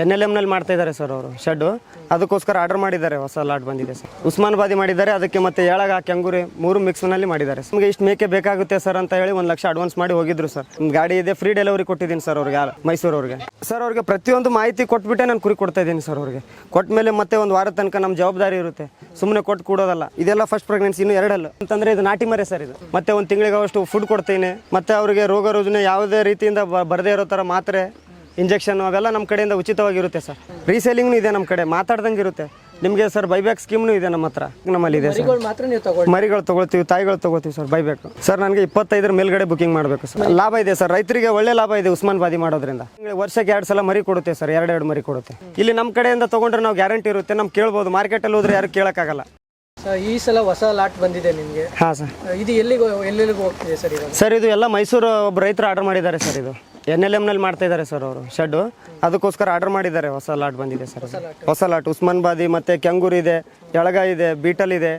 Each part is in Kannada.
ಎನ್ ಎಲ್ ಎಮ್ನಲ್ಲಿ ಮಾಡ್ತಾ ಇದ್ದಾರೆ ಸರ್ ಅವರು, ಶೆಡ್ಡು. ಅದಕ್ಕೋಸ್ಕರ ಆರ್ಡರ್ ಮಾಡಿದ್ದಾರೆ, ಹೊಸ ಲಾಟ್ ಬಂದಿದೆ ಸರ್ ಉಸ್ಮಾನಬಾದಿ ಮಾಡಿದ್ದಾರೆ, ಅದಕ್ಕೆ ಮತ್ತೆ ಎಳಗ ಕೆಂಗೂರಿ ಮೂರು ಮಿಕ್ಸ್ನಲ್ಲಿ ಮಾಡಿದ್ದಾರೆ ನಮಗೆ ಇಷ್ಟು ಮೇಕೆ ಬೇಕಾಗುತ್ತೆ ಸರ್ ಅಂತ ಹೇಳಿ ಒಂದು ಲಕ್ಷ ಅಡ್ವಾನ್ಸ್ ಮಾಡಿ ಹೋಗಿದ್ರು ಸರ್ ನಿಮ್ಮ ಗಾಡಿ ಇದೆ ಫ್ರೀ ಡೆಲಿವರಿ ಕೊಟ್ಟಿದ್ದೀನಿ ಸರ್ ಅವ್ರಿಗೆ ಮೈಸೂರು ಅವ್ರಿಗೆ. ಸರ್ ಅವ್ರಿಗೆ ಪ್ರತಿಯೊಂದು ಮಾಹಿತಿ ಕೊಟ್ಬಿಟ್ಟೆ ನಾನು ಕುರಿ ಕೊಡ್ತಾ ಇದ್ದೀನಿ ಸರ್ ಅವ್ರಿಗೆ. ಕೊಟ್ಟ ಮೇಲೆ ಮತ್ತೆ ಒಂದು ವಾರ ತನಕ ನಮ್ಮ ಜವಾಬ್ದಾರಿ ಇರುತ್ತೆ. ಸುಮ್ಮನೆ ಕೊಟ್ಟು ಕೊಡೋದಲ್ಲ. ಇದೆಲ್ಲ ಫಸ್ಟ್ ಪ್ರೆಗ್ನೆನ್ಸಿ ಇನ್ನು ಎರಡಲ್ಲ. ಅಂತಂದ್ರೆ ಇದು ನಾಟಿ ಮರೆ ಸರ್ ಇದು. ಮತ್ತೆ ಒಂದು ತಿಂಗಳಿಗೆ ಅವಷ್ಟು ಫುಡ್ ಕೊಡ್ತೀನಿ. ಮತ್ತೆ ಅವರಿಗೆ ರೋಗ ರುಜಿನ ಯಾವುದೇ ರೀತಿಯಿಂದ ಬರದೇ ಇರೋ ಥರ ಮಾತ್ರೆ ಇಂಜೆಕ್ಷನ್ ಅವೆಲ್ಲ ನಮ್ಮ ಕಡೆಯಿಂದ ಉಚಿತವಾಗಿರುತ್ತೆ ಸರ್. ರೀಸೇಲಿಂಗ್ನು ಇದೆ ನಮ್ಮ ಕಡೆ ಮಾತಾಡ್ದಂಗೆ ಇರುತ್ತೆ. ನಿಮಗೆ ಸರ್ ಬೈಬ್ಯಾಕ್ ಸ್ಕೀಮ್ನು ಇದೆ ನಮ್ಮ ಹತ್ರ ನಮ್ಮಲ್ಲಿ ಇದೆ ಸರ್. ಮರಿಗಳು ಮಾತ್ರ ನೀವು ತಗೊಳ್ಳಿ. ಮರಿಗಳು ತಗೊಳ್ತೀವಿ ತಾಯಿಗಳು ತಗೋತೀವಿ ಸರ್ ಬೈಬೇಕು ಸರ್ ನನಗೆ ಇಪ್ಪತ್ತೈದರ ಮೇಲ್ಗಡೆ ಬುಕಿಂಗ್ ಮಾಡಬೇಕು ಸರ್. ಲಾಭ ಇದೆ ಸರ್ ರೈತರಿಗೆ ಒಳ್ಳೆ ಲಾಭ ಇದೆ ಉಸ್ಮಾನ್ ಬಾದಿ ಮಾಡೋದ್ರಿಂದ. ವರ್ಷಕ್ಕೆ ಎರಡು ಸಲ ಮರಿ ಕೊಡುತ್ತೆ ಸರ್ ಎರಡೆರಡು ಮರಿ ಕೊಡುತ್ತೆ. ಇಲ್ಲಿ ನಮ್ಮ ಕಡೆಯಿಂದ ತೊಗೊಂಡ್ರೆ ನಾವು ಗ್ಯಾರಂಟಿ ಇರುತ್ತೆ ನಮ್ಗೆ ಕೇಳ್ಬೋದು ಮಾರ್ಕೆಟಲ್ಲಿ ಹೋದ್ರೆ ಯಾರು ಕೇಳೋಕ್ಕಾಗಲ್ಲ. ಸರ್, ಈ ಸಲ ಹೊಸ ಲಾಟ್ ಬಂದಿದೆ ನಿಮಗೆ. ಹಾಂ ಸರ್. ಇದು ಎಲ್ಲಿಗೆ ಎಲ್ಲೆಲ್ಲಿಗೆ ಹೋಗ್ತಿದೆ ಸರ್ ಇದು ಸರ್ ಇದು ಎಲ್ಲ ಮೈಸೂರು ಒಬ್ಬ ರೈತರು ಆರ್ಡರ್ ಮಾಡಿದ್ದಾರೆ ಸರ್ ಇದು. ಎನ್ ಎಲ್ ಎಮ್ನಲ್ಲಿ ಮಾಡ್ತಾ ಇದ್ದಾರೆ ಸರ್ ಅವರು ಶೆಡ್ಡು ಅದಕ್ಕೋಸ್ಕರ ಆರ್ಡರ್ ಮಾಡಿದ್ದಾರೆ ಹೊಸ ಲಾಟ್ ಬಂದಿದೆ ಸರ್. ಹೊಸ ಲಾಟ್ ಉಸ್ಮಾನ್ಬಾದಿ ಮತ್ತು ಕೆಂಗೂರು ಇದೆ ಎಳಗ ಇದೆ ಬೀಟಲ್ ಇದೆ.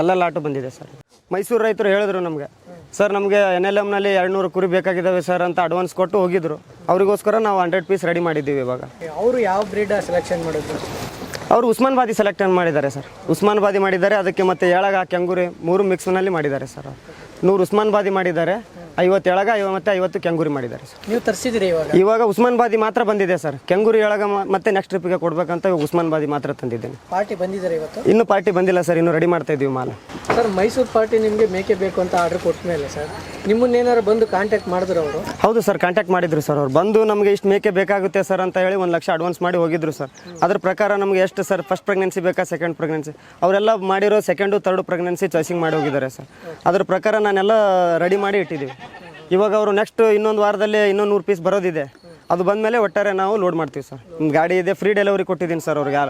ಎಲ್ಲ ಲಾಟು ಬಂದಿದೆ ಸರ್ ಮೈಸೂರು ರೈತರು ಹೇಳಿದ್ರು ನಮಗೆ ಸರ್ ನಮಗೆ ಎನ್ ಎಲ್ ಎಮ್ನಲ್ಲಿ ಎರಡು ನೂರು ಕುರಿ ಬೇಕಾಗಿದ್ದಾವೆ ಸರ್ ಅಂತ ಅಡ್ವಾನ್ಸ್ ಕೊಟ್ಟು ಹೋಗಿದ್ರು. ಅವರಿಗೋಸ್ಕರ ನಾವು ಹಂಡ್ರೆಡ್ ಪೀಸ್ ರೆಡಿ ಮಾಡಿದ್ದೀವಿ ಇವಾಗ. ಅವರು ಯಾವ ಬ್ರೀಡ್ ಸೆಲೆಕ್ಷನ್ ಮಾಡಿದ್ರು? ಅವರು ಉಸ್ಮಾನ್ಬಾದಿ ಸೆಲೆಕ್ಟ್ ಮಾಡಿದ್ದಾರೆ ಸರ್ ಉಸ್ಮಾನ್ಬಾದಿ ಮಾಡಿದ್ದಾರೆ ಅದಕ್ಕೆ ಮತ್ತೆ ಎಳಗ ಕೆಂಗೂರಿ ಮೂರು ಮಿಕ್ಸ್ನಲ್ಲಿ ಮಾಡಿದ್ದಾರೆ ಸರ್. ನೂರು ಉಸ್ಮಾನ್ಬಾದಿ ಮಾಡಿದ್ದಾರೆ. ಐವತ್ತು ಎಳಗ ಐವ- ಮತ್ತೆ ಐವತ್ತು ಕೆಂಗೂರಿ ಮಾಡಿದ್ದಾರೆ ಸರ್. ನೀವು ತರಿಸಿದಿರಿ ಇವಾಗ? ಇವಾಗ ಉಸ್ಮಾನ್ ಬಾದಿ ಮಾತ್ರ ಬಂದಿದೆ ಸರ್. ಕೆಂಗೂರಿ ಒಳಗ ಮ- ಮತ್ತೆ ನೆಕ್ಸ್ಟ್ ಟ್ರಿಪ್ಗೆ ಕೊಡ್ಬೇಕಂತ ಇವಾಗ ಉಸ್ಮಾನ್ ಬಾದಿ ಮಾತ್ರ ತಂದಿದ್ದೇನೆ. ಪಾರ್ಟಿ ಬಂದಿದ್ದಾರೆ ಇವತ್ತು? ಇನ್ನೂ ಪಾರ್ಟಿ ಬಂದಿಲ್ಲ ಸರ್ ಇನ್ನೂ ರೆಡಿ ಮಾಡ್ತಾ ಇದೀವಿ ಮಾಲ. ಸರ್ ಮೈಸೂರು ಪಾರ್ಟಿ ನಿಮಗೆ ಮೇಕೆ ಬೇಕು ಅಂತ ಆರ್ಡರ್ ಕೊಟ್ಟ ಮೇಲೆ ಸರ್ ನಿಮ್ಮನ್ನೇನಾರು ಬಂದು ಕಾಂಟ್ಯಾಕ್ಟ್ ಮಾಡಿದ್ರು ಅವರು? ಹೌದು ಸರ್ ಕಾಂಟ್ಯಾಕ್ಟ್ ಮಾಡಿದ್ರು ಸರ್ ಅವ್ರು. ಬಂದು ನಮಗೆ ಇಷ್ಟು ಮೇಕೆ ಬೇಕಾಗುತ್ತೆ ಸರ್ ಅಂತ ಹೇಳಿ ಒಂದು ಲಕ್ಷ ಅಡ್ವಾನ್ಸ್ ಮಾಡಿ ಹೋಗಿದ್ರು ಸರ್. ಅದ್ರ ಪ್ರಕಾರ ನಮಗೆ ಎಷ್ಟು ಸರ್ ಫಸ್ಟ್ ಪ್ರೆಗ್ನೆನ್ಸಿ ಬೇಕಾ ಸೆಕೆಂಡ್ ಪ್ರೆಗ್ನೆನ್ಸಿ ಅವರೆಲ್ಲ ಮಾಡಿರೋ ಸೆಕೆಂಡು ತರ್ಡ್ ಪ್ರೆಗ್ನೆನ್ಸಿ ಚಾಯ್ಸಿಂಗ್ ಮಾಡಿ ಹೋಗಿದ್ದಾರೆ ಸರ್. ಅದ್ರ ಪ್ರಕಾರ ನಾನೆಲ್ಲ ರೆಡಿ ಮಾಡಿ ಇಟ್ಟಿದ್ದೀವಿ. ಇವಾಗ ಅವರು ನೆಕ್ಸ್ಟ್ ಇನ್ನೊಂದು ವಾರದಲ್ಲಿ ಇನ್ನೊಂದು ನೂರು ಪೀಸ್ ಬರೋದಿದೆ. ಅದು ಬಂದಮೇಲೆ ಒಟ್ಟಾರೆ ನಾವು ಲೋಡ್ ಮಾಡ್ತೀವಿ ಸರ್ ನಿಮ್ಮ ಗಾಡಿ ಇದೆ ಫ್ರೀ ಡೆಲಿವರಿ ಕೊಟ್ಟಿದ್ದೀನಿ ಸರ್ ಅವ್ರಿಗೆ.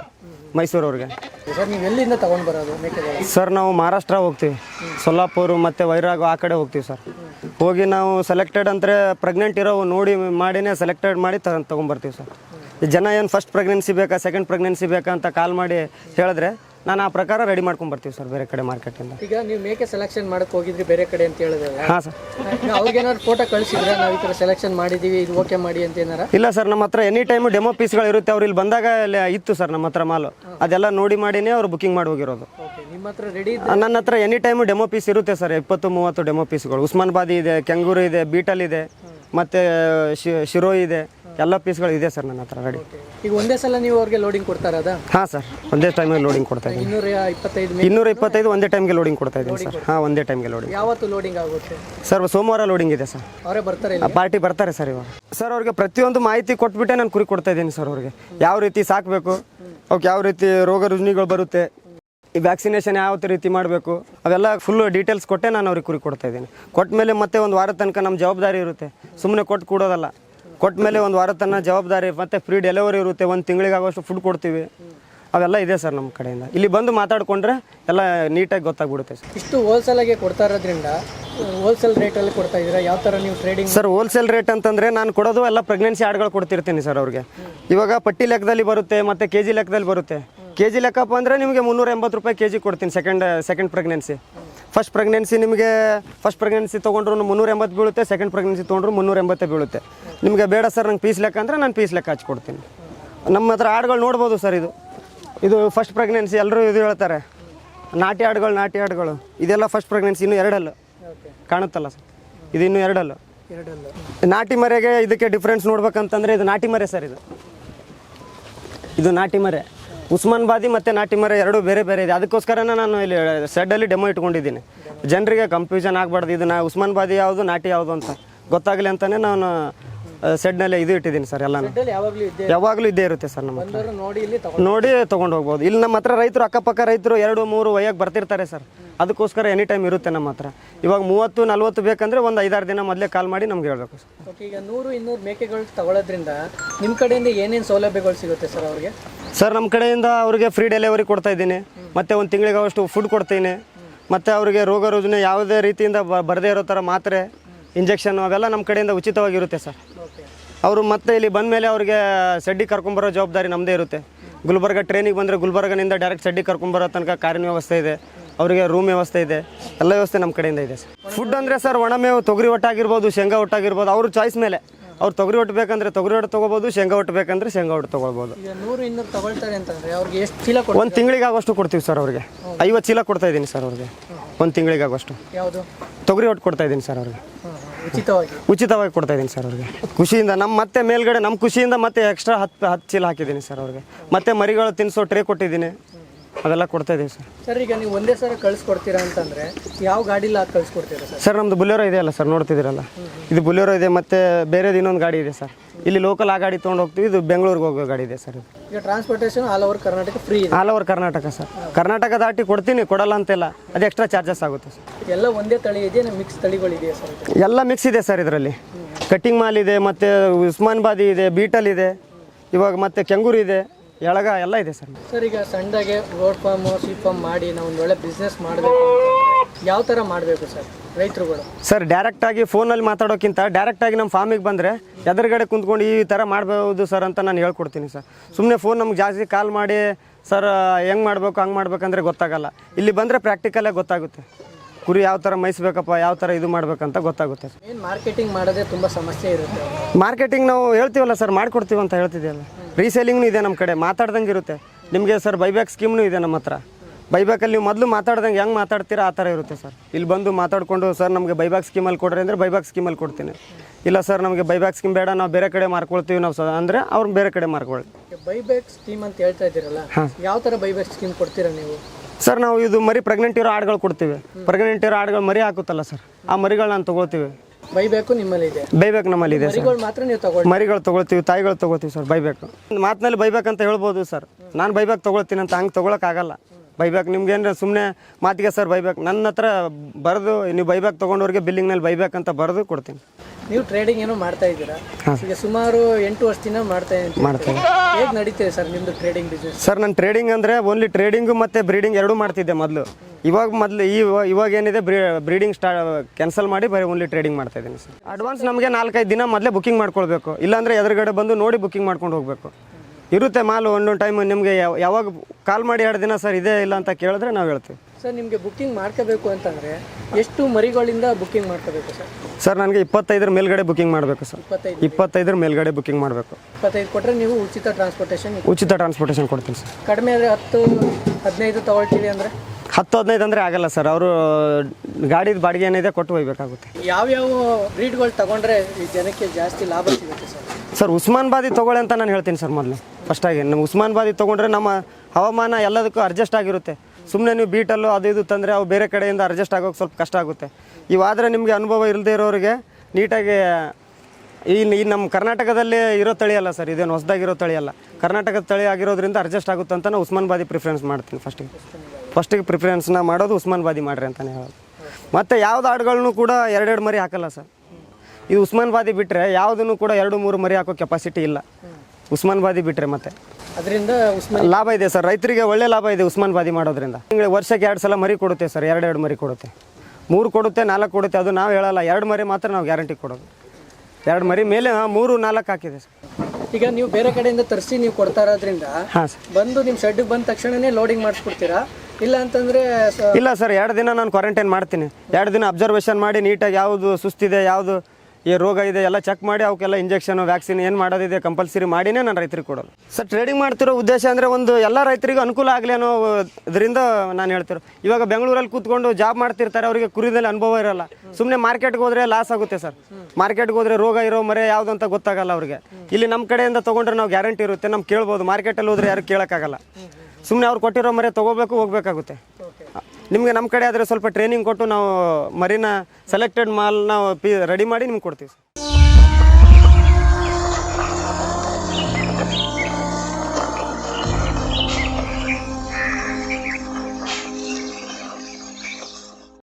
ಮೈಸೂರವ್ರಿಗೆ ಸರ್ ನೀವು ಎಲ್ಲಿಂದ ತಗೊಂಡು ಬರೋದು? ಮೇಕೆಗಳು ಸರ್ ನಾವು ಮಹಾರಾಷ್ಟ್ರ ಹೋಗ್ತೀವಿ. ಸೊಲ್ಲಾಪುರ ಮತ್ತು ವೈರಾಗ್ ಆ ಕಡೆ ಹೋಗ್ತೀವಿ ಸರ್ ಹೋಗಿ ನಾವು ಸೆಲೆಕ್ಟೆಡ್ ಅಂದರೆ ಪ್ರೆಗ್ನೆಂಟ್ ಇರೋವು ನೋಡಿ ಮಾಡಿನೇ ಸೆಲೆಕ್ಟೆಡ್ ಮಾಡಿ ತಗೊಂಡು ತೊಗೊಂಬರ್ತೀವಿ ಸರ್ ಈ ಜನ ಏನು ಫಸ್ಟ್ ಪ್ರೆಗ್ನೆನ್ಸಿ ಬೇಕಾ ಸೆಕೆಂಡ್ ಪ್ರೆಗ್ನೆನ್ಸಿ ಬೇಕಾ ಅಂತ ಕಾಲ್ ಮಾಡಿ ಹೇಳಿದ್ರೆ ನಾನು ಆ ಪ್ರಕಾರ ರೆಡಿ ಮಾಡ್ಕೊಂಬರ್ತೀವಿ ಸರ್ ಬೇರೆ ಕಡೆ ಮಾರ್ಕೆಟಿಂದ ಈಗ ನೀವು ಮೇಕೆ ಸೆಲೆಕ್ಷನ್ ಮಾಡಕ್ಕೆ ಹೋಗಿದ್ರಿ ಬೇರೆ ಕಡೆ ಅಂತ ಹೇಳಿದ್ರೆ ಹಾಂ ಸರ್. ಅವ್ರಿಗೇನಾದ್ರು ಫೋಟೋ ಕಳಿಸಿದ್ರೆ? ನಾವು ಈ ಥರ ಸೆಲೆಕ್ಷನ್ ಮಾಡಿದ್ದೀವಿ ಇದು ಓಕೆ ಮಾಡಿ ಅಂತ ಏನಾರ? ಇಲ್ಲ ಸರ್ ನಮ್ಮ ಹತ್ರ ಎನಿ ಟೈಮ್ ಡೆಮೋ ಪೀಸ್ಗಳು ಇರುತ್ತೆ ಅವ್ರು ಇಲ್ಲಿ ಬಂದಾಗ ಅಲ್ಲಿ ಇತ್ತು ಸರ್ ನಮ್ಮ ಹತ್ರ ಮಾಲು. ಅದೆಲ್ಲ ನೋಡಿ ಮಾಡಿನೇ ಅವ್ರು ಬುಕಿಂಗ್ ಮಾಡಿ ಹೋಗಿರೋದು. ಓಕೆ ನಿಮ್ಮ ಹತ್ರ ರೆಡಿ ನನ್ನ ಹತ್ರ ಎನಿ ಟೈಮ್ ಡೆಮೋ ಪೀಸ್ ಇರುತ್ತೆ ಸರ್ ಇಪ್ಪತ್ತು ಮೂವತ್ತು ಡೆಮೋ ಪೀಸ್ಗಳು ಉಸ್ಮಾನ್ ಬಾದಿ ಇದೆ ಕೆಂಗೂರು ಇದೆ ಬೀಟಲ್ ಇದೆ. ಮತ್ತು ಶಿರೋ ಇದೆ. ಎಲ್ಲ ಪೀಸ್ಗಳು ಇದೆ ಸರ್ ನನ್ನ ಹತ್ರ ರೆಡಿ ಈಗ ಒಂದೇ ಸಲ ನೀವು ಅವ್ರಿಗೆ ಲೋಡಿಂಗ್ ಕೊಡ್ತಾರ ಹಾಂ ಸರ್ ಒಂದೇ ಟೈಮಿಗೆ ಲೋಡಿಂಗ್ ಕೊಡ್ತಾ ಇದ್ದೀನಿ. ಇನ್ನೂರ ಇಪ್ಪತ್ತೈದು ಇನ್ನೂರ ಇಪ್ಪತ್ತೈದು ಒಂದೇ ಟೈಮ್ಗೆ ಲೋಡಿಂಗ್ ಕೊಡ್ತಾ ಇದ್ದೀನಿ ಸರ್. ಹಾಂ ಒಂದೇ ಟೈಮ್ಗೆ ಲೋಡಿಂಗ್ ಯಾವತ್ತು ಲೋಡಿಂಗ್ ಆಗುತ್ತೆ? ಸರ್ ಸೋಮವಾರ ಲೋಡಿಂಗ್ ಇದೆ ಸರ್. ಅವರೇ ಬರ್ತಾರೆ ಪಾರ್ಟಿ ಬರ್ತಾರೆ ಸರ್ ಇವಾಗ. ಸರ್ ಅವ್ರಿಗೆ ಪ್ರತಿಯೊಂದು ಮಾಹಿತಿ ಕೊಟ್ಬಿಟ್ಟೆ ನಾನು ಕುರಿ ಕೊಡ್ತಾ ಇದ್ದೀನಿ ಸರ್ ಅವ್ರಿಗೆ. ಯಾವ ರೀತಿ ಸಾಕಬೇಕು ಅವಕ್ಕೆ ಯಾವ ರೀತಿ ರೋಗ ರುಜಿನಿಗಳು ಬರುತ್ತೆ ಈ ವ್ಯಾಕ್ಸಿನೇಷನ್ ಯಾವ ರೀತಿ ಮಾಡಬೇಕು? ಅವೆಲ್ಲ ಫುಲ್ಲು ಡೀಟೇಲ್ಸ್ ಕೊಟ್ಟೆ ನಾನು ಅವ್ರಿಗೆ ಕುರಿ ಕೊಡ್ತಾ ಇದ್ದೀನಿ. ಕೊಟ್ಟ ಮೇಲೆ ಮತ್ತೆ ಒಂದು ವಾರದ ತನಕ ನಮ್ಮ ಜವಾಬ್ದಾರಿ ಇರುತ್ತೆ. ಸುಮ್ಮನೆ ಕೊಟ್ಟು ಕೊಡೋದಲ್ಲ. ಕೊಟ್ಟ ಮೇಲೆ ಒಂದು ವಾರ ತನಕ ಜವಾಬ್ದಾರಿ ಮತ್ತು ಫ್ರೀ ಡೆಲಿವರಿ ಇರುತ್ತೆ. ಒಂದು ತಿಂಗಳಿಗೆ ಆಗೋಷ್ಟು ಫುಡ್ ಕೊಡ್ತೀವಿ. ಅವೆಲ್ಲ ಇದೆ ಸರ್ ನಮ್ಮ ಕಡೆಯಿಂದ. ಇಲ್ಲಿ ಬಂದು ಮಾತಾಡಿಕೊಂಡ್ರೆ ಎಲ್ಲ ನೀಟಾಗಿ ಗೊತ್ತಾಗ್ಬಿಡುತ್ತೆ ಸರ್. ಇಷ್ಟು ಹೋಲ್ಸೇಲಾಗೆ ಕೊಡ್ತಾ ಇರೋದ್ರಿಂದ ಹೋಲ್ಸೇಲ್ ರೇಟಲ್ಲಿ ಕೊಡ್ತಾ ಇದ್ದೀರಾ? ಯಾವ ಥರ ನೀವು ಟ್ರೇಡಿಂಗ್ ಸರ್ ಹೋಲ್ಸೇಲ್ ರೇಟ್ ಅಂತಂದರೆ ನಾನು ಕೊಡೋದು ಎಲ್ಲ ಪ್ರೆಗ್ನೆನ್ಸಿ ಆಡ್ಗಳು ಕೊಡ್ತಿರ್ತೀನಿ ಸರ್ ಅವ್ರಿಗೆ. ಇವಾಗ ಪಟ್ಟಿ ಲೆಕ್ಕದಲ್ಲಿ ಬರುತ್ತೆ ಮತ್ತು ಕೆ ಜಿ ಲೆಕ್ಕದಲ್ಲಿ ಬರುತ್ತೆ. ಕೆ ಜಿ ಲೆಕ್ಕಪ್ಪ ಅಂದರೆ ನಿಮಗೆ ಮುನ್ನೂರ ಎಂಬತ್ತು ರೂಪಾಯಿ ಕೆ ಜಿ ಕೊಡ್ತೀನಿ second second pregnancy first pregnancy ನಿಮಗೆ ಫಸ್ಟ್ ಪ್ರೆಗ್ನೆನ್ಸಿ ತೊಗೊಂಡ್ರು ಮುನ್ನೂರ ಎಂಬತ್ತು ಬೀಳುತ್ತೆ ಸೆಕೆಂಡ್ ಪ್ರೆಗ್ನೆನ್ಸಿ ತೊಗೊಂಡ್ರು ಮುನ್ನೂರ ಎಂಬತ್ತೇ ಬೀಳುತ್ತೆ. ನಿಮಗೆ ಬೇಡ ಸರ್ ನಂಗೆ ಪೀಸ್ ಲೆಕ್ಕ ಅಂದರೆ ನಾನು ಪೀಸ್ ಲೆಕ್ಕ ಹಚ್ಕೊಡ್ತೀನಿ. ನಮ್ಮ ಹತ್ರ ಹಾಡುಗಳು ನೋಡ್ಬೋದು ಸರ್ ಇದು. ಇದು ಫಸ್ಟ್ ಪ್ರೆಗ್ನೆನ್ಸಿ ಎಲ್ಲರೂ ಇದು ಹೇಳ್ತಾರೆ. ನಾಟಿ ಆಡುಗಳು ನಾಟಿ ಹಾಡುಗಳು. ಇದೆಲ್ಲ ಫಸ್ಟ್ ಪ್ರೆಗ್ನೆನ್ಸಿ ಇನ್ನೂ ಎರಡಲ್ಲು. ಕಾಣುತ್ತಲ್ಲ ಸರ್ ಇದು ಇನ್ನೂ ಎರಡಲ್ಲ. ನಾಟಿ ಮರೆಗೆ ಇದಕ್ಕೆ ಡಿಫ್ರೆನ್ಸ್ ನೋಡ್ಬೇಕಂತಂದ್ರೆ ಇದು ನಾಟಿ ಮರೆ ಸರ್ ಇದು. ಇದು ನಾಟಿ ಮರೆ. ಉಸ್ಮಾನ್ ಬಾದಿ ಮತ್ತು ನಾಟಿ ಮರ ಎರಡು ಬೇರೆ ಬೇರೆ ಇದೆ. ಅದಕ್ಕೋಸ್ಕರನೇ ನಾನು ಇಲ್ಲಿ ಸೆಡ್ಡಲ್ಲಿ ಡೆಮೋ ಇಟ್ಕೊಂಡಿದ್ದೀನಿ. ಜನರಿಗೆ ಕನ್ಫ್ಯೂಷನ್ ಆಗಬಾರ್ದು. ಇದು ನಾ ಉಸ್ಮಾನ್ ಬಾದಿ ಯಾವುದು ನಾಟಿ ಯಾವುದು ಅಂತ ಗೊತ್ತಾಗಲಿ ಅಂತಲೇ ನಾನು ಸೆಡ್ನಲ್ಲಿ ಇದು ಇಟ್ಟಿದ್ದೀನಿ ಸರ್ ಎಲ್ಲನೂ. ಯಾವಾಗಲೂ ಇದ್ದೇ ಯಾವಾಗಲೂ ಇದ್ದೇ ಇರುತ್ತೆ ಸರ್ ನಮ್ಮ ಹತ್ರ. ನೋಡಿ ತಗೊಂಡು ಹೋಗ್ಬೋದು. ಇಲ್ಲಿ ನಮ್ಮ ಹತ್ರ ರೈತರು ಅಕ್ಕಪಕ್ಕ ರೈತರು ಎರಡು ಮೂರು ವಯಕ್ಕೆ ಬರ್ತಿರ್ತಾರೆ ಸರ್. ಅದಕ್ಕೋಸ್ಕರ ಎನಿ ಟೈಮ್ ಇರುತ್ತೆ ನಮ್ಮ ಹತ್ರ. ಇವಾಗ ಮೂವತ್ತು ನಲ್ವತ್ತು ಬೇಕಂದ್ರೆ ಒಂದು ಐದಾರು ದಿನ ಮೊದಲೇ ಕಾಲ್ ಮಾಡಿ ನಮ್ಗೆ ಹೇಳ್ಬೇಕು ಸರ್. ಈಗ ನೂರು ಇನ್ನೂರು ಮೇಕೆಗಳು ತಗೊಳ್ಳೋದ್ರಿಂದ ನಿಮ್ಮ ಕಡೆಯಿಂದ ಏನೇನು ಸೌಲಭ್ಯಗಳು ಸಿಗುತ್ತೆ ಸರ್ ಅವ್ರಿಗೆ? ಸರ್ ನಮ್ಮ ಕಡೆಯಿಂದ ಅವರಿಗೆ ಫ್ರೀ ಡೆಲಿವರಿ ಕೊಡ್ತಾ ಇದ್ದೀನಿ. ಮತ್ತು ಒಂದು ತಿಂಗಳಿಗೆ ಅವಷ್ಟು ಫುಡ್ ಕೊಡ್ತೀನಿ. ಮತ್ತು ಅವರಿಗೆ ರೋಗ ಯಾವುದೇ ರೀತಿಯಿಂದ ಬರದೇ ಇರೋ ಥರ ಮಾತ್ರೆ ಇಂಜೆಕ್ಷನ್ ಅವೆಲ್ಲ ನಮ್ಮ ಕಡೆಯಿಂದ ಉಚಿತವಾಗಿರುತ್ತೆ ಸರ್. ಅವರು ಮತ್ತೆ ಇಲ್ಲಿ ಬಂದ ಮೇಲೆ ಅವ್ರಿಗೆ ಸಡ್ಡಿ ಕರ್ಕೊಂಬರೋ ಜವಾಬ್ದಾರಿ ನಮ್ಮದೇ ಇರುತ್ತೆ. ಗುಲ್ಬರ್ಗ ಟ್ರೈನಿಗೆ ಬಂದರೆ ಗುಲ್ಬರ್ಗನಿಂದ ಡೈರೆಕ್ಟ್ ಸಡ್ಡಿ ಕರ್ಕೊಂಬರೋ ತನಕ ಕಾರಿನ ವ್ಯವಸ್ಥೆ ಇದೆ. ಅವರಿಗೆ ರೂಮ್ ವ್ಯವಸ್ಥೆ ಇದೆ. ಎಲ್ಲ ವ್ಯವಸ್ಥೆ ನಮ್ಮ ಕಡೆಯಿಂದ ಇದೆ ಸರ್. ಫುಡ್ ಅಂದರೆ ಸರ್ ಒಣಮೇವು ತೊಗರಿ ಒಟ್ಟಾಗಿರ್ಬೋದು, ಶೇಂಗಾ ಒಟ್ಟಾಗಿರ್ಬೋದು, ಅವ್ರ ಚಾಯ್ಸ್ ಮೇಲೆ. ಅವ್ರು ತೊಗರಿ ಒಟ್ಟು ಬೇಕಂದ್ರೆ ತೊಗರಿ ಒಟ್ಟು ತೊಗೋಬೋದು ಶೇಂಗಾ ಒಟ್ಟು ಬೇಕಂದ್ರೆ ಶೇಂಗಾ ಒಟ್ಟು ತೊಗೊಳ್ಬೋದು ಈಗ ನೂರು ಇನ್ನೂರು ತಗೊಳ್ತಾರೆ ಅಂತಂದ್ರೆ ಅವ್ರಿಗೆ ಎಷ್ಟು ಚೀಲ ಕೊಡ್ ಒಂದು ತಿಂಗಳಿಗೆ ಆಗೋಷ್ಟು ಕೊಡ್ತೀವಿ ಸರ್ ಅವ್ರಿಗೆ. ಐವತ್ತು ಚೀಲ ಕೊಡ್ತಾ ಇದ್ದೀನಿ ಸರ್ ಅವ್ರಿಗೆ. ಒಂದು ತಿಂಗಳಿಗೆ ಆಗೋಷ್ಟು. ಯಾವುದು? ತೊಗರಿ ಒಟ್ಟು ಕೊಡ್ತಾ ಇದ್ದೀನಿ ಸರ್ ಅವ್ರಿಗೆ. ಉಚಿತವಾಗಿ? ಉಚಿತವಾಗಿ ಕೊಡ್ತಾ ಇದ್ದೀನಿ ಸರ್ ಅವ್ರಿಗೆ. ಖುಷಿಯಿಂದ ನಮ್ಮ ಮತ್ತೆ ಮೇಲ್ಗಡೆ ನಮ್ಮ ಖುಷಿಯಿಂದ ಮತ್ತೆ ಎಕ್ಸ್ಟ್ರಾ ಹತ್ತು ಹತ್ತು ಚೀಲ ಹಾಕಿದ್ದೀನಿ ಸರ್ ಅವ್ರಿಗೆ. ಮತ್ತೆ ಮರಿಗಳು ತಿನ್ನಿಸೋ ಟ್ರೇ ಕೊಟ್ಟಿದ್ದೀನಿ. ಅದೆಲ್ಲ ಕೊಡ್ತಾ ಇದ್ದೀವಿ ಸರ್. ಸರ್ ಈಗ ನೀವು ಒಂದೇ ಸಲ ಕಳಿಸ್ಕೊಡ್ತೀರಾ ಅಂತಂದ್ರೆ ಯಾವ ಗಾಡಿಲಿ ಅದು ಕಳಿಸ್ಕೊಡ್ತೀರಾ ಸರ್? ಸರ್ ನಮ್ಮದು ಬುಲೆರೋ ಇದೆಯಲ್ಲ ಸರ್ ನೋಡ್ತಿದ್ದೀರಲ್ಲ? ಇದು ಬುಲೆರೋ ಇದೆ ಮತ್ತೆ ಬೇರೆದು ಇನ್ನೊಂದು ಗಾಡಿ ಇದೆ ಸರ್. ಇಲ್ಲಿ ಲೋಕಲ್ ಆ ಗಾಡಿ ತೊಗೊಂಡು ಹೋಗ್ತೀವಿ ಇದು ಬೆಂಗಳೂರಿಗೆ ಹೋಗೋ ಗಾಡಿ ಇದೆ ಸರ್ ಇದು. ಈಗ transportation all over Karnataka free ಇದೆ. All over Karnataka sir. Karnataka ದಾಟಿ ಕೊಡ್ತೀನಿ ಕೊಡಲ್ಲ ಅಂತೆಲ್ಲ. ಅದು ಎಕ್ಸ್ಟ್ರಾ ಚಾರ್ಜಸ್ ಆಗುತ್ತೆ ಸರ್. ಎಲ್ಲ ಒಂದೇ ತಳಿ ಇದೆಯಾ ಮಿಕ್ಸ್ ತಳಿಗಳಿದೆಯಾ ಸರ್ ಎಲ್ಲ ಮಿಕ್ಸ್ ಇದೆ ಸರ್ ಇದರಲ್ಲಿ. ಕಟ್ಟಿಂಗ್ ಮಾಲ್ ಇದೆ ಮತ್ತು ಉಸ್ಮಾನ್ ಬಾದಿ ಇದೆ ಬೀಟಲ್ ಇದೆ ಇವಾಗ ಮತ್ತೆ ಕೆಂಗೂರು ಇದೆ. ಎಳಗ ಎಲ್ಲ ಇದೆ ಸರ್. ಸರ್ ಈಗ ಸಣ್ಣದಾಗೆ ರೋಡ್ ಫಾರ್ಮ್ ಸೀಟ್ ಫಾರ್ಮ್ ಮಾಡಿ ನಾವು ಒಂದು ಒಳ್ಳೆ ಬಿಸ್ನೆಸ್ ಮಾಡಬೇಕು ಯಾವ ಥರ ಮಾಡಬೇಕು ಸರ್ ರೈತರುಗಳು? ಸರ್ ಡೈರೆಕ್ಟಾಗಿ ಫೋನಲ್ಲಿ ಮಾತಾಡೋಕ್ಕಿಂತ ಡೈರೆಕ್ಟಾಗಿ ನಮ್ಮ ಫಾರ್ಮಿಗೆ ಬಂದರೆ ಎದುರುಗಡೆ ಕುಂತ್ಕೊಂಡು ಈ ಥರ ಮಾಡಬಹುದು ಸರ್ ಅಂತ ನಾನು ಹೇಳ್ಕೊಡ್ತೀನಿ ಸರ್. ಸುಮ್ಮನೆ ಫೋನ್ ನಮ್ಗೆ ಜಾಸ್ತಿ ಕಾಲ್ ಮಾಡಿ ಸರ್ ಹೆಂಗೆ ಮಾಡಬೇಕು ಹಂಗೆ ಮಾಡ್ಬೇಕಂದ್ರೆ ಗೊತ್ತಾಗಲ್ಲ. ಇಲ್ಲಿ ಬಂದರೆ ಪ್ರಾಕ್ಟಿಕಲೇ ಗೊತ್ತಾಗುತ್ತೆ. ಕುರಿ ಯಾವ ಥರ ಮೇಯಿಸ್ಬೇಕಪ್ಪ ಯಾವ ಥರ ಇದು ಮಾಡ್ಬೇಕಂತ ಗೊತ್ತಾಗುತ್ತೆ ಮಾರ್ಕೆಟಿಂಗ್ ಮಾಡೋದೇ ತುಂಬ ಸಮಸ್ಯೆ ಇರುತ್ತೆ. ಮಾರ್ಕೆಟಿಂಗ್ ನಾವು ಹೇಳ್ತೀವಲ್ಲ ಸರ್ ಮಾಡಿಕೊಡ್ತೀವಿ ಅಂತ ಹೇಳ್ತಿದ್ದೀವಲ್ಲ ರೀಸೇಲಿಂಗ್ನು ಇದೆ ನಮ್ಮ ಕಡೆ ಮಾತಾಡ್ದಂಗೆ ಇರುತ್ತೆ. ನಿಮಗೆ ಸರ್ ಬೈಬ್ಯಾಕ್ ಸ್ಕೀಮ್ನು ಇದೆ ನಮ್ಮ ಹತ್ರ. ಬೈಬ್ಯಾಕಲ್ಲಿ ನೀವು ಮೊದಲು ಮಾತಾಡ್ದಂಗೆ ಹೆಂಗೆ ಮಾತಾಡ್ತೀರಾ ಆ ಥರ ಇರುತ್ತೆ ಸರ್ ಇಲ್ಲಿ ಬಂದು ಮಾತಾಡಿಕೊಂಡು ಸರ್ ನಮಗೆ ಬೈಬ್ಯಾಕ್ ಸ್ಕೀಮಲ್ಲಿ ಕೊಡ್ರಿ ಅಂದರೆ ಬೈಬ್ಯಾಕ್ ಸ್ಕೀಮಲ್ಲಿ ಕೊಡ್ತೀನಿ. ಇಲ್ಲ ಸರ್ ನಮಗೆ ಬೈಬ್ಯಾಕ್ ಸ್ಕೀಮ್ ಬೇಡ ನಾವು ಬೇರೆ ಕಡೆ ಮಾರ್ಕೊಳ್ತೀವಿ ನಾವು ಸ ಅಂದರೆ ಅವ್ರು ಬೇರೆ ಕಡೆ ಮಾರ್ಕೊಳ್ಳಿ ಬೈಬ್ಯಾಕ್ ಸ್ಕೀಮ್ ಅಂತ ಹೇಳ್ತಾ ಇದ್ದೀರಲ್ಲ ಯಾವ ಥರ ಬೈಬ್ಯಾಕ್ ಸ್ಕೀಮ್ ಕೊಡ್ತೀರಾ ನೀವು? ಸರ್ ನಾವು ಇದು ಮರಿ ಪ್ರೆಗ್ನೆಂಟ್ ಇರೋ ಆಡ್ಗಳು ಕೊಡ್ತೀವಿ. ಪ್ರೆಗ್ನೆಂಟ್ ಇರೋ ಆಡ್ಗಳು ಮರಿ ಹಾಕುತ್ತಲ್ಲ ಸರ್ ಆ ಮರಿಗಳು ನಾನು ತೊಗೊಳ್ತೀವಿ. ಬೈಬೇಕು ನಿಮ್ಮಲ್ಲಿ ಇದೆ ಬೈಬ್ಯಾಕ್ ನಮ್ಮಲ್ಲಿ ಇದೆ ಸರ್. ಮರಿಗಳು ಮಾತ್ರ ನೀವು ತಗೊಳ್ಳಿ. ಮರಿಗಳು ತೊಗೊಳ್ತೀವಿ ತಾಯಿಗಳು ತಗೊಳ್ತೀವಿ ಸರ್ ಬೈಬೇಕು. ಮಾತಿನಲ್ಲಿ ಬೈಬೇಕಂತ ಹೇಳ್ಬೋದು ಸರ್. ನಾನು ಬೈಬೇಕು ತಗೊಳ್ತೀನಿ ಅಂತ ಹಂಗೆ ತೊಗೊಳಕ್ಕಾಗಲ್ಲ. ಬೈಬ್ಯಾಕ್ ನಿಮ್ಗೆ ಏನಾರ ಸುಮ್ಮನೆ ಮಾತಿಗೆ ಸರ್ ಬೈಬ್ಯಾಕ್ ನನ್ನ ಹತ್ರ ಬರೆದು ನೀವು ಬೈಬ್ಯಾಕ್ ತೊಗೊಂಡವ್ರಿಗೆ ಬಿಲ್ಲಿಂಗ್ನಲ್ಲಿ ಬೈಬ್ಯಾಕ್ ಅಂತ ಬರೆದು ಕೊಡ್ತೀನಿ. ನೀವು ಟ್ರೇಡಿಂಗ್ ಏನೋ ಮಾಡ್ತಾ ಇದ್ದೀರಾ? ಈಗ ಸುಮಾರು ಎಂಟು ವರ್ಷದಿಂದ ಮಾಡ್ತಾ ಇದ್ದೀನಿ ಮಾಡ್ತಾ ಹೇಗೆ ನಡೀತಿದೆ ಸರ್ ನಿಮ್ಮದು ಟ್ರೇಡಿಂಗ್ ಬಿಸ್ನೆಸ್ ಸರ್ ನಾನು ಟ್ರೇಡಿಂಗ್ ಅಂದರೆ ಓನ್ಲಿ ಟ್ರೇಡಿಂಗು ಮತ್ತು ಬ್ರೀಡಿಂಗ್ ಎರಡೂ ಮಾಡ್ತಿದ್ದೆ ಮೊದಲು. ಇವಾಗ ಮೊದಲು ಈ ಇವಾಗ ಏನಿದೆ ಬ್ರೀಡಿಂಗ್ ಸ್ಟಾ ಕ್ಯಾನ್ಸಲ್ ಮಾಡಿ ಬರೀ ಓನ್ಲಿ ಟ್ರೇಡಿಂಗ್ ಮಾಡ್ತಾ ಇದ್ದೀನಿ ಸರ್. ಅಡ್ವಾನ್ಸ್ ನಮಗೆ ನಾಲ್ಕೈದು ದಿನ ಮೊದಲೇ ಬುಕಿಂಗ್ ಮಾಡ್ಕೊಳ್ಬೇಕು. ಇಲ್ಲಾಂದರೆ ಎದುರುಗಡೆ ಬಂದು ನೋಡಿ ಬುಕಿಂಗ್ ಮಾಡ್ಕೊಂಡು ಹೋಗಬೇಕು. ಇರುತ್ತೆ ಮಾಲು ಒಂದೊಂದು ಟೈಮ್ ನಿಮಗೆ ಯಾವ- ಯಾವಾಗ ಕಾಲ್ ಮಾಡಿ ಎರಡು ದಿನ ಸರ್ ಇದೇ ಇಲ್ಲ ಅಂತ ಕೇಳಿದ್ರೆ ನಾವು ಹೇಳ್ತೀವಿ. ಸರ್ ನಿಮಗೆ ಬುಕ್ಕಿಂಗ್ ಮಾಡ್ಕೋಬೇಕು ಅಂತಂದರೆ ಎಷ್ಟು ಮರಿಗಳಿಂದ ಬುಕ್ಕಿಂಗ್ ಮಾಡ್ಕೋಬೇಕು ಸರ್? ಸರ್ ನನಗೆ ಇಪ್ಪತ್ತೈದರ ಮೇಲ್ಗಡೆ ಬುಕ್ಕಿಂಗ್ ಮಾಡಬೇಕು ಸರ್. ಇಪ್ಪತ್ತೈದು ಇಪ್ಪತ್ತೈದರ ಮೇಲ್ಗಡೆ ಬುಕ್ಕಿಂಗ್ ಮಾಡಬೇಕು. ಇಪ್ಪತ್ತೈದು ಕೊಟ್ಟರೆ ನೀವು ಉಚಿತ ಟ್ರಾನ್ಸ್ಪೋರ್ಟೇಷನ್ ಉಚಿತ ಟ್ರಾನ್ಸ್ಪೋರ್ಟೇಷನ್ ಕೊಡ್ತೀನಿ ಸರ್. ಕಡಿಮೆ ಆದರೆ ಹತ್ತು ಹದಿನೈದು ತಗೊಳ್ತೀವಿ ಅಂದರೆ? ಹತ್ತು ಹದಿನೈದು ಅಂದರೆ ಆಗಲ್ಲ ಸರ್. ಅವರು ಗಾಡಿದ ಬಾಡಿಗೆ ಏನಿದೆ ಕೊಟ್ಟು ಹೋಗ್ಬೇಕಾಗುತ್ತೆ. ಯಾವ್ಯಾವ ಬ್ರೀಡ್ಗಳು ತಗೊಂಡ್ರೆ ಈ ಜನಕ್ಕೆ ಜಾಸ್ತಿ ಲಾಭ ಸಿಗುತ್ತೆ ಸರ್? ಸರ್, ಉಸ್ಮಾನ್ ಬಾದಿ ತೊಗೊಳ್ಳಿ ಅಂತ ನಾನು ಹೇಳ್ತೀನಿ ಸರ್ ಮೊದಲು. ಫಸ್ಟಾಗಿ ನಮ್ಮ ಉಸ್ಮಾನ್ ಬಾದಿ ತೊಗೊಂಡ್ರೆ ನಮ್ಮ ಹವಾಮಾನ ಎಲ್ಲದಕ್ಕೂ ಅಡ್ಜಸ್ಟ್ ಆಗಿರುತ್ತೆ. ಸುಮ್ಮನೆ ನೀವು ಬೀಟಲ್ಲು ಅದು ಇದು ತಂದರೆ ಅವು ಬೇರೆ ಕಡೆಯಿಂದ ಅಡ್ಜಸ್ಟ್ ಆಗೋಕೆ ಸ್ವಲ್ಪ ಕಷ್ಟ ಆಗುತ್ತೆ. ಇವಾದರೆ ನಿಮಗೆ ಅನುಭವ ಇಲ್ಲದೆ ಇರೋರಿಗೆ ನೀಟಾಗಿ ಈ ಈ ನಮ್ಮ ಕರ್ನಾಟಕದಲ್ಲಿ ಇರೋ ತಳಿ ಅಲ್ಲ ಸರ್, ಇದೇನು ಹೊಸದಾಗಿರೋ ತಳಿ ಅಲ್ಲ. ಕರ್ನಾಟಕದ ತಳಿ ಆಗಿರೋದ್ರಿಂದ ಅಡ್ಜಸ್ಟ್ ಆಗುತ್ತೆ ಅಂತ ನಾನು ಉಸ್ಮಾನ್ ಬಾದಿ ಪ್ರಿಫರೆನ್ಸ್ ಮಾಡ್ತೀನಿ ಫಸ್ಟಿಗೆ ಫಸ್ಟಿಗೆ ಪ್ರಿಫರೆನ್ಸ್ನ ಮಾಡೋದು ಉಸ್ಮಾನ್ ಬಾದಿ ಮಾಡ್ರಿ ಅಂತಲೇ ಹೇಳೋದು. ಮತ್ತು ಯಾವ್ದು ಆಡುಗಳನ್ನೂ ಕೂಡ ಎರಡೆರಡು ಮರಿ ಹಾಕಲ್ಲ ಸರ್. ಇದು ಉಸ್ಮಾನ್ಬಾದಿ ಬಿಟ್ಟರೆ ಯಾವುದನ್ನು ಕೂಡ ಎರಡು ಮೂರು ಮರಿ ಹಾಕೋ ಕೆಪಾಸಿಟಿ ಇಲ್ಲ. ಉಸ್ಮಾನ್ಬಾದಿ ಬಿಟ್ಟರೆ ಮತ್ತೆ. ಅದರಿಂದ ಉಸ್ಮಾನ್ ಲಾಭ ಇದೆ ಸರ್. ರೈತರಿಗೆ ಒಳ್ಳೆ ಲಾಭ ಇದೆ ಉಸ್ಮಾನ್ಬಾದಿ ಮಾಡೋದ್ರಿಂದ. ತಿಂಗಳಿಗೆ ವರ್ಷಕ್ಕೆ ಎರಡು ಸಲ ಮರಿ ಕೊಡುತ್ತೆ ಸರ್. ಎರಡೆರಡು ಮರಿ ಕೊಡುತ್ತೆ. ಮೂರು ಕೊಡುತ್ತೆ ನಾಲ್ಕು ಕೊಡುತ್ತೆ. ಅದು ನಾವು ಹೇಳಲ್ಲ. ಎರಡು ಮರಿ ಮಾತ್ರ ನಾವು ಗ್ಯಾರಂಟಿ ಕೊಡೋದು. ಎರಡು ಮರಿ ಮೇಲೆ ಮೂರು ನಾಲ್ಕು ಹಾಕಿದೆ ಸರ್. ಈಗ ನೀವು ಬೇರೆ ಕಡೆಯಿಂದ ತರಿಸಿ ನೀವು ಕೊಡ್ತಾ ಇರೋದ್ರಿಂದ ಹಾಂ ಸರ್. ಬಂದು ನಿಮ್ಮ ಶೆಡ್ಗೆ ಬಂದ ತಕ್ಷಣನೇ ಲೋಡಿಂಗ್ ಮಾಡಿಸ್ಬಿಡ್ತೀರಾ ಇಲ್ಲ ಅಂತಂದ್ರೆ ಇಲ್ಲ ಸರ್. ಎರಡು ದಿನ ನಾನು ಕ್ವಾರಂಟೈನ್ ಮಾಡ್ತೀನಿ. ಎರಡು ದಿನ ಅಬ್ಸರ್ವೇಷನ್ ಮಾಡಿ ನೀಟಾಗಿ ಯಾವುದು ಸುಸ್ತಿದೆ ಯಾವುದು ಈ ರೋಗ ಇದೆ, ಎಲ್ಲ ಚೆಕ್ ಮಾಡಿ, ಅವಕ್ಕೆಲ್ಲ ಇಂಜೆಕ್ಷನ್ ವ್ಯಾಕ್ಸಿನ್ ಏನು ಮಾಡೋದಿದೆ ಕಂಪಲ್ಸರಿ ಮಾಡಿನೇ ನಾನು ರೈತರಿಗೆ ಕೊಡೋದು. ಸರ್ ಟ್ರೇಡಿಂಗ್ ಮಾಡ್ತಿರೋ ಉದ್ದೇಶ ಅಂದರೆ ಒಂದು ಎಲ್ಲ ರೈತರಿಗೂ ಅನುಕೂಲ ಆಗಲಿ ಅನ್ನೋ ಇದರಿಂದ ನಾನು ಹೇಳ್ತಿರೋ ಇವಾಗ ಬೆಂಗಳೂರಲ್ಲಿ ಕೂತ್ಕೊಂಡು ಜಾಬ್ ಮಾಡ್ತಿರ್ತಾರೆ, ಅವರಿಗೆ ಕುರಿದಲ್ಲಿ ಅನುಭವ ಇರಲ್ಲ. ಸುಮ್ಮನೆ ಮಾರ್ಕೆಟ್ಗೆ ಹೋದರೆ ಲಾಸ್ ಆಗುತ್ತೆ ಸರ್ ಮಾರ್ಕೆಟ್ಗೆ ಹೋದ್ರೆ ರೋಗ ಇರೋ ಮರೆ ಯಾವುದು ಅಂತ ಗೊತ್ತಾಗಲ್ಲ ಅವ್ರಿಗೆ. ಇಲ್ಲಿ ನಮ್ಮ ಕಡೆಯಿಂದ ತೊಗೊಂಡ್ರೆ ನಾವು ಗ್ಯಾರಂಟಿ ಇರುತ್ತೆ ನಮ್ಗೆ ಕೇಳ್ಬೋದು. ಮಾರ್ಕೆಟಲ್ಲಿ ಹೋದರೆ ಯಾರು ಕೇಳೋಕ್ಕಾಗಲ್ಲ. ಸುಮ್ಮನೆ ಅವ್ರು ಕೊಟ್ಟಿರೋ ಮರೆ ತೊಗೋಬೇಕು, ಹೋಗ್ಬೇಕಾಗುತ್ತೆ. ನಿಮಗೆ ನಮ್ಮ ಕಡೆ ಆದರೆ ಸ್ವಲ್ಪ ಟ್ರೈನಿಂಗ್ ಕೊಟ್ಟು ನಾವು ಮರಿನ ಸೆಲೆಕ್ಟೆಡ್ ಮಾಲ್ ನಾವು ರೆಡಿ ಮಾಡಿ ನಿಮ್ಗೆ ಕೊಡ್ತೀವಿ ಸರ್